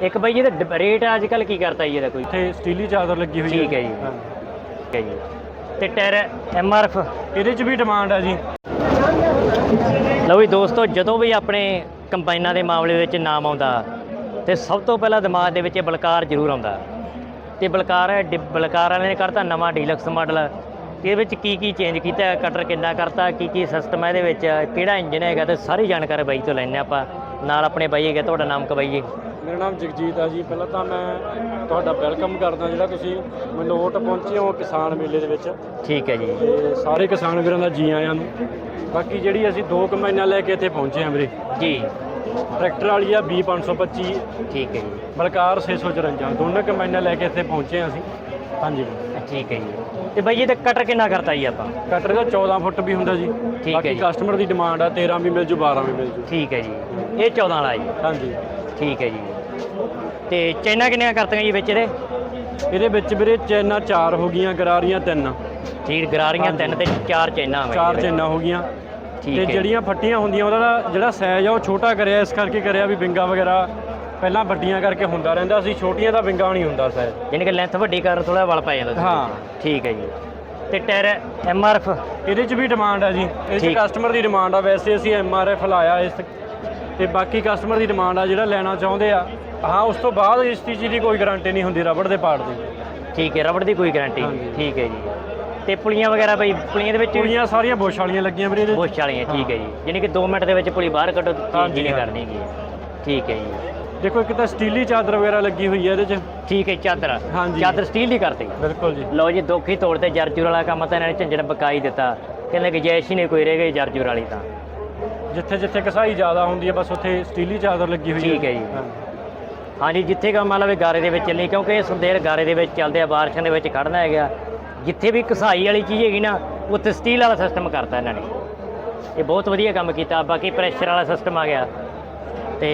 ਇੱਕ ਬਾਈ ਜੀ ਇਹਦਾ ਰੇਟ ਅੱਜ ਕੱਲ ਕੀ ਕਰਤਾ ਜੀ ਇਹਦਾ ਕੋਈ? ਇੱਥੇ ਸਟੀਲੀ ਚਾਦਰ ਲੱਗੀ ਹੋਈ ਠੀਕ ਹੈ। ਜੀ। ਹਾਂਜੀ। ਠੀਕ ਹੈ ਜੀ। ਤੇ ਟਾਇਰ ਐਮ ਆਰ ਐਫ? ਇਹਦੇ 'ਚ ਵੀ ਡਿਮਾਂਡ ਹੈ ਜੀ। ਲਓ ਵੀ ਦੋਸਤੋ ਜਦੋਂ ਵੀ ਆਪਣੇ ਕੰਬਾਈਨਾਂ ਦੇ ਮਾਮਲੇ ਵਿੱਚ ਨਾਮ ਆਉਂਦਾ ਤੇ ਸਭ ਤੋਂ ਪਹਿਲਾਂ ਦਿਮਾਗ ਦੇ ਵਿੱਚ ਇਹ ਬਲਕਾਰ ਜ਼ਰੂਰ ਆਉਂਦਾ। ਤੇ ਬਲਕਾਰ ਹੈ ਡਿ- ਬਲਕਾਰ ਵਾਲਿਆਂ ਨੇ ਕਰਤਾ ਨਵਾਂ ਡੀਲਕਸ ਮਾਡਲ। ਇਹਦੇ ਵਿੱਚ ਕੀ ਕੀ ਚੇਂਜ ਕੀਤਾ ਹੈ, ਕਟਰ ਕਿੰਨਾ ਕਰਤਾ ਕੀ ਕੀ ਸਿਸਟਮ ਹੈ ਇਹਦੇ ਵਿੱਚ ਕਿਹੜਾ ਇੰਜਨ ਹੈਗਾ ਤੇ ਸਾਰੀ ਜਾਣਕਾਰੀ ਬਾਈ ਤੋਂ ਲੈਣੇ ਆਪਾਂ। ਨਾਲ ਆਪਣੇ ਬਾਈ ਹੈਗੇ ਤੁਹਾਡਾ ਨਾਮ ਕ ਬਾਈ ਜੀ। ਮੇਰਾ ਨਾਮ ਜਗਜੀਤ ਆ ਜੀ। ਪਹਿਲਾਂ ਤਾਂ ਮੈਂ ਤੁਹਾਡਾ ਵੈਲਕਮ ਕਰਦਾ ਜਿਹੜਾ ਤੁਸੀਂ ਮਲੋਟ ਪਹੁੰਚੇ ਹੋ ਕਿਸਾਨ ਮੇਲੇ ਦੇ ਵਿੱਚ। ਠੀਕ ਹੈ ਜੀ। ਤੇ ਸਾਰੇ ਕਿਸਾਨ ਵੀਰਾਂ ਦਾ ਜੀ ਆਇਆਂ ਨੂੰ। ਬਾਕੀ ਜਿਹੜੀ ਅਸੀਂ ਦੋ ਕੰਬਾਈਨਾਂ ਲੈ ਕੇ ਇੱਥੇ ਪਹੁੰਚੇ ਹਾਂ ਵੀਰੇ। ਜੀ। ਟਰੈਕਟਰ ਵਾਲੀ ਆ B525 ਠੀਕ ਹੈ ਜੀ। ਬਲਕਾਰ 654 ਦੋਨੋਂ ਕੰਬਾਈਨਾਂ ਲੈ ਕੇ ਇੱਥੇ ਪਹੁੰਚੇ ਹਾਂ ਅਸੀਂ। ਹਾਂਜੀ ਠੀਕ ਹੈ ਜੀ। ਤੇ ਬਾਈ ਜੀ ਤੇ ਕਟਰ ਕਿੰਨਾ ਕਰਤਾ ਜੀ ਆਪਾਂ? ਕਟਰ ਦਾ 14 ਫੁੱਟ ਵੀ ਹੁੰਦਾ ਜੀ। ਹੈ ਬਾਕੀ ਜੀ। ਕਸਟਮਰ ਦੀ ਡਿਮਾਂਡ ਆ 13 ਵੀ ਮਿਲ ਜੂ 12 ਵੀ ਮਿਲ ਜੂ। ਠੀਕ ਹੈ ਜੀ। ਇਹ 14 ਵਾਲਾ ਜੀ। ਹਾਂਜੀ। ਠੀਕ ਹੈ ਜੀ ਤੇ ਚੈਨਾ ਕਿੰਨੀਆਂ ਕਰਤੀਆਂ ਜੀ ਵਿੱਚ ਇਹਦੇ ਇਹਦੇ ਵਿੱਚ ਵੀਰੇ ਚੈਨਾ 4 ਹੋ ਗਈਆਂ ਗਰਾਰੀਆਂ 3 ਠੀਕ ਗਰਾਰੀਆਂ। ਤਿੰਨ ਤੇ ਚਾਰ ਚੈਨਾ ਹੋਵੇ ਚਾਰ ਚੈਨਾ ਹੋ ਗਈਆਂ ਠੀਕ ਤੇ। ਜਿਹੜੀਆਂ ਫੱਟੀਆਂ ਹੁੰਦੀਆਂ ਉਹਦਾ ਜਿਹੜਾ ਸਾਈਜ਼ ਆ ਉਹ ਛੋਟਾ ਕਰਿਆ ਇਸ ਕਰਕੇ ਕਰਿਆ ਵੀ ਵਿੰਗਾ ਵਗੈਰਾ ਪਹਿਲਾਂ ਵੱਡੀਆਂ ਕਰਕੇ ਹੁੰਦਾ ਰਹਿੰਦਾ ਸੀ ਛੋਟੀਆਂ ਦਾ ਵਿੰਗਾ ਨਹੀਂ ਹੁੰਦਾ ਸਾਈਜ਼ ਯਾਨੀ ਕਿ ਲੈਂਥ ਵੱਡੀ ਕਰ ਥੋੜਾ ਵਲ ਪੈ ਜਾਂਦਾ। ਹਾਂ। ਠੀਕ ਹੈ ਜੀ ਤੇ ਟਾਇਰ ਐਮ ਆਰ ਐਫ ਇਹਦੇ 'ਚ ਵੀ ਡਿਮਾਂਡ ਹੈ ਜੀ ਇਸ 'ਚ। ਕਸਟਮਰ ਦੀ ਡਿਮਾਂਡ ਆ ਵੈਸੇ ਅਸੀਂ ਐਮ ਆਰ ਐਫ ਲਾਇਆ ਇਸ ਤੇ ਬਾਕੀ ਕਸਟਮਰ ਦੀ ਡਿਮਾਂਡ ਆ ਜਿਹੜਾ ਲੈਣਾ ਚਾਹੁੰਦੇ ਆ ਹਾਂ ਉਸ ਤੋਂ ਬਾਅਦ ਇਸ ਚੀਜ਼ ਦੀ ਕੋਈ ਗਾਰੰਟੀ ਨਹੀਂ ਹੁੰਦੀ ਰਬੜ ਦੇ ਪਾਰਟ ਦੀ। ਠੀਕ ਹੈ ਰਬੜ ਦੀ ਕੋਈ ਗਾਰੰਟੀ ਹਾਂਜੀ। ਠੀਕ ਹੈ ਜੀ। ਤੇ ਪੁਲੀਆਂ ਵਗੈਰਾ ਬਈ ਪੁਲੀਆਂ ਦੇ ਵਿੱਚ ਕੁੜੀਆਂ ਸਾਰੀਆਂ ਬੁਸ਼ ਵਾਲੀਆਂ ਲੱਗੀਆਂ ਵੀਰੇ ਇਹਦੇ। ਬੁਸ਼ ਵਾਲੀਆਂ ਠੀਕ ਹੈ ਜੀ। ਯਾਨੀ ਕਿ 2 ਮਿੰਟ ਦੇ ਵਿੱਚ ਪੁਲੀ ਬਾਹਰ ਕੱਢੋ ਨਹੀਂ ਹਾਂਜੀ। ਕਰਨੀ ਹੈਗੀ। ਠੀਕ ਹੈ ਜੀ। ਦੇਖੋ ਇੱਕ ਤਾਂ ਸਟੀਲੀ ਚਾਦਰ ਵਗੈਰਾ ਲੱਗੀ ਹੋਈ ਹੈ ਇਹਦੇ 'ਚ। ਠੀਕ ਹੈ ਚਾਦਰ। ਹਾਂਜੀ। ਚਾਦਰ ਸਟੀਲ ਦੀ ਕਰਤੀ। ਬਿਲਕੁਲ ਜੀ। ਲਓ ਜੀ ਦੋਖੀ ਤੋੜ ਤੇ ਜਰਜੂਰ ਵਾਲਾ ਕੰਮ ਤਾਂ ਇਹਨਾਂ ਨੇ ਝੰਜਣ ਬਕਾਈ ਦਿੱਤਾ। ਕਹਿੰਦੇ ਕਿ ਜੈਸ਼ ਹੀ ਨਹੀਂ ਕੋਈ ਰਹਿ ਗਈ ਜਰਜੂਰ ਵਾਲੀ ਤਾਂ। ਜਿੱਥੇ ਜਿੱਥੇ ਕਸਾਈ ਜ਼ਿਆਦਾ ਹੁੰਦੀ ਹੈ ਬਸ ਉੱਥੇ ਸਟੀਲੀ ਚਾਦਰ ਲੱਗੀ ਹੋਈ ਠੀਕ ਹੈ ਜੀ। ਹਾਂਜੀ। ਜਿੱਥੇ ਕੰਮ ਮਤਲਬ ਗਾਰੇ ਦੇ ਵਿੱਚ ਚੱਲੀ ਕਿਉਂਕਿ ਇਹ ਸੰਦੇਰ ਗਾਰੇ ਦੇ ਵਿੱਚ ਚੱਲਦੇ ਆ ਬਾਰਿਸ਼ਾਂ ਦੇ ਵਿੱਚ ਖੜਨਾ ਹੈਗਾ ਜਿੱਥੇ ਵੀ ਘਸਾਈ ਵਾਲੀ ਚੀਜ਼ ਹੈਗੀ ਨਾ ਉੱਥੇ ਸਟੀਲ ਵਾਲਾ ਸਿਸਟਮ ਕਰਤਾ ਇਹਨਾਂ ਨੇ ਇਹ ਬਹੁਤ ਵਧੀਆ ਕੰਮ ਕੀਤਾ ਬਾਕੀ ਪ੍ਰੈਸ਼ਰ ਵਾਲਾ ਸਿਸਟਮ ਆ ਗਿਆ ਤੇ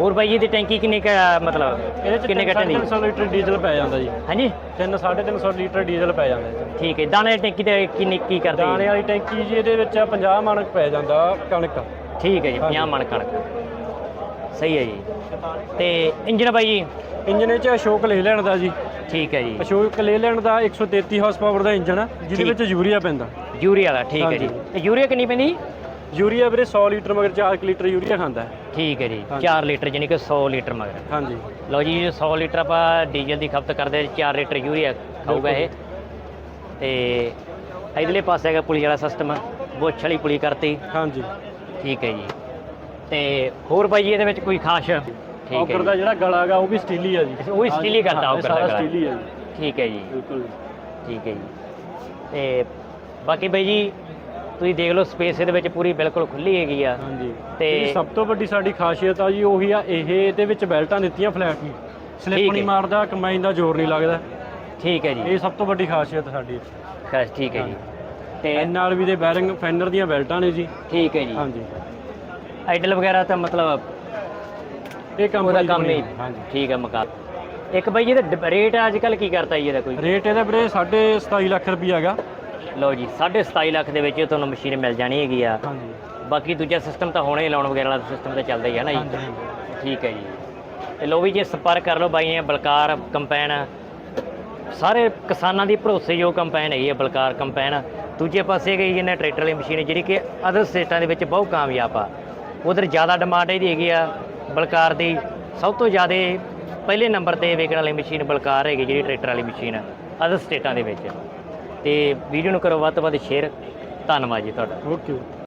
ਹੋਰ ਬਾਈ ਜੀ ਦੀ ਟੈਂਕੀ ਕਿੰਨੀ ਕੁ ਮਤਲਬ ਇਹਦੇ ਕਿੰਨੇ ਕੱਟਣ ਦੀ? 300 ਲੀਟਰ ਡੀਜ਼ਲ ਪੈ ਜਾਂਦਾ ਜੀ। ਹਾਂਜੀ? 3 350 ਲੀਟਰ ਡੀਜ਼ਲ ਪੈ ਜਾਂਦਾ ਇਹ 'ਚ। ਠੀਕ ਹੈ ਦਾਣੇ ਦੀ ਟੈਂਕੀ ਤੇ ਕਿੰਨੀ ਕੀ ਕਰਦੇ ਦਾਣੇ ਵਾਲੀ ਟੈਂਕੀ ਜੀ ਇਹਦੇ ਵਿੱਚ 50 ਮਣ ਪੈ ਜਾਂਦਾ ਕਣਕ। ਠੀਕ ਹੈ ਜੀ ਹਾਂਜੀ। 50 ਮਣ ਕਣਕ। ਸਹੀ ਹੈ ਜੀ। ਤੇ ਇੰਜਨ ਬਾਈ ਜੀ? ਇੰਜਨ ਚ ਅਸ਼ੋਕ ਲੈ ਲੈਣ ਦਾ ਜੀ। ਠੀਕ ਹੈ ਜੀ। ਅਸ਼ੋਕ ਲੈ ਲੈਣ ਦਾ 133 ਹਾਰਸ ਪਾਵਰ ਦਾ ਇੰਜਨ ਆ ਜਿਹਦੇ। ਵਿੱਚ ਯੂਰੀਆ ਪੈਂਦਾ। ਯੂਰੀਆ ਵਾਲਾ ਠੀਕ ਹੈ ਜੀ। ਤੇ ਯੂਰੀਆ ਕਿੰਨੀ ਪੈਂਦੀ? ਯੂਰੀਆ ਵੀਰੇ 100 ਲੀਟਰ ਮਗਰ 4 ਲੀਟਰ ਯੂਰੀਆ ਖਾਂਦਾ। ਹੈ ਠੀਕ ਹੈ ਜੀ ਹਾਂਜੀ। 4 ਲੀਟਰ ਯਾਨੀ ਕਿ 100 ਲੀਟਰ ਮਗਰ। ਹਾਂਜੀ। ਲਓ ਜੀ 100 ਲੀਟਰ ਆਪਾਂ ਡੀਜ਼ਲ ਦੀ ਖਪਤ ਕਰਦੇ 4 ਲੀਟਰ ਯੂਰੀਆ ਖਾਊਗਾ ਇਹ। ਤੇ ਇਧਰਲੇ ਪਾਸੇ ਹੈਗਾ ਪੁਲੀ ਵਾਲਾ ਸਿਸਟਮ ਬੋਛ ਵਾਲੀ ਪੁਲੀ ਕਰਤੀ। ਹਾਂਜੀ। ਠੀਕ ਹੈ ਜੀ। ਤੇ ਹੋਰ ਬਾਈ ਜੀ ਇਹਦੇ ਵਿੱਚ ਕੋਈ ਖਾਸ ਠੀਕ ਹੈ ਔਕਰ ਦਾ ਜਿਹੜਾ ਗਲਾ ਹੈਗਾ ਉਹ ਵੀ ਸਟੀਲੀ ਆ ਜੀ। ਉਹ ਵੀ ਹੀ ਕਰਦਾ ਹਾਂ, ਔਕਰ ਦਾ ਸਾਰਾ। ਸਟੀਲੀ ਆ ਜੀ। ਠੀਕ ਹੈ ਜੀ। ਬਿਲਕੁਲ ਠੀਕ ਹੈ ਜੀ। ਤੇ ਬਾਕੀ ਬਾਈ ਜੀ ਤੁਸੀਂ ਦੇਖ ਲਓ ਸਪੇਸ ਇਹਦੇ ਵਿੱਚ ਪੂਰੀ ਬਿਲਕੁਲ ਖੁੱਲੀ ਹੈਗੀ ਆ। ਹਾਂਜੀ। ਤੇ- ਸਭ ਤੋਂ ਵੱਡੀ ਸਾਡੀ ਖਾਸੀਅਤ ਆ ਜੀ ਉਹੀ ਆ ਇਹ ਇਹਦੇ ਵਿੱਚ ਬੈਲਟਾਂ ਦਿੱਤੀਆਂ ਫਲੈਟ ਨੂੰ। ਸਲਿੱਪ ਨਹੀਂ। ਮਾਰਦਾ ਕੰਬਾਈਨ ਦਾ ਜ਼ੋਰ ਨਹੀਂ ਲੱਗਦਾ। ਠੀਕ ਹੈ ਜੀ। ਇਹ ਸਭ ਤੋਂ ਵੱਡੀ ਖਾਸੀਅਤ ਸਾਡੀ ਖਾਸ ਠੀਕ ਹੈ ਜੀ। ਤੇ ਐਨ ਨਾਲ ਵੀ ਦੇ ਬੈਰਿੰਗ ਫੈਨਰ ਦੀਆਂ ਬੈਲਟਾਂ ਨੇ ਜੀ। ਠੀਕ ਹੈ ਜੀ। ਹਾਂਜੀ। ਆਈਡਲ ਵਗੈਰਾ ਤਾਂ ਮਤਲਬ ਇਹ ਕੰਮ ਉਹਦਾ ਦੀ ਕੰਮ ਬਣੀ ਹੀ ਹੋਈ। ਹਾਂਜੀ। ਠੀਕ ਹੈ ਮਕਾ ਇੱਕ ਬਾਈ ਇਹਦਾ ਰੇਟ ਅੱਜ ਕੱਲ ਕੀ ਕਰਤਾ ਜੀ ਇਹਦਾ ਕੋਈ? ਰੇਟ ਇਹਦਾ ਵੀਰੇ 27.5 ਲੱਖ ਰੁਪਈਆ ਹੈਗਾ। ਲਓ ਜੀ 27.5 ਲੱਖ ਦੇ ਵਿੱਚ ਤੁਹਾਨੂੰ ਮਸ਼ੀਨ ਮਿਲ ਜਾਣੀ ਹੈਗੀ ਆ। ਹਾਂਜੀ। ਬਾਕੀ ਦੂਜਾ ਸਿਸਟਮ ਤਾਂ ਹੋਣਾ ਹੀ ਲਾਉਣ ਵਗੈਰਾ ਵਾਲਾ ਸਿਸਟਮ ਤਾਂ ਚੱਲਦਾ ਹੀ ਹੈ ਨਾ ਜੀ। ਠੀਕ ਹੈ ਜੀ। ਤੇ ਲੋ ਵੀ ਜੇ ਸੰਪਰਕ ਕਰ ਲਓ ਬਾਈਆਂ ਬਲਕਾਰ ਕੰਪੈਨ। ਸਾਰੇ ਕਿਸਾਨਾਂ ਦੀ ਭਰੋਸੇਯੋਗ ਕੰਪੈਨ ਹੈਗੀ ਹੈ ਬਲਕਾਰ ਕੰਪੈਨ। ਦੂਜੇ ਪਾਸੇ ਗਈ ਇਹਨੇ ਟਰੈਕਟਰ ਵਾਲੀ ਮਸ਼ੀਨ ਜਿਹੜੀ ਕਿ ਅਦਰ ਸਟੇਟਾਂ ਦੇ ਵਿੱਚ ਬਹੁਤ ਕਾਮਯਾਬ ਆ। ਉਧਰ ਜ਼ਿਆਦਾ ਡਿਮਾਂਡ ਇਹਦੀ ਹੈਗੀ ਆ ਬਲਕਾਰ ਦੀ। ਸਭ ਤੋਂ ਜ਼ਿਆਦਾ ਪਹਿਲੇ ਨੰਬਰ ਤੇ ਵੇਚਣ ਵਾਲੀ ਮਸ਼ੀਨ ਬਲਕਾਰ ਹੈਗੀ ਜਿਹੜੀ ਟਰੈਕਟਰ ਵਾਲੀ ਮਸ਼ੀਨ ਅਦਰ ਸਟੇਟਾਂ ਦੇ ਵਿੱਚ। ਤੇ ਵੀਡੀਓ ਨੂੰ ਕਰੋ ਵੱਧ ਤੋਂ ਵੱਧ ਸ਼ੇਅਰ। ਧੰਨਵਾਦ ਜੀ ਤੁਹਾਡਾ। ਓਕੇ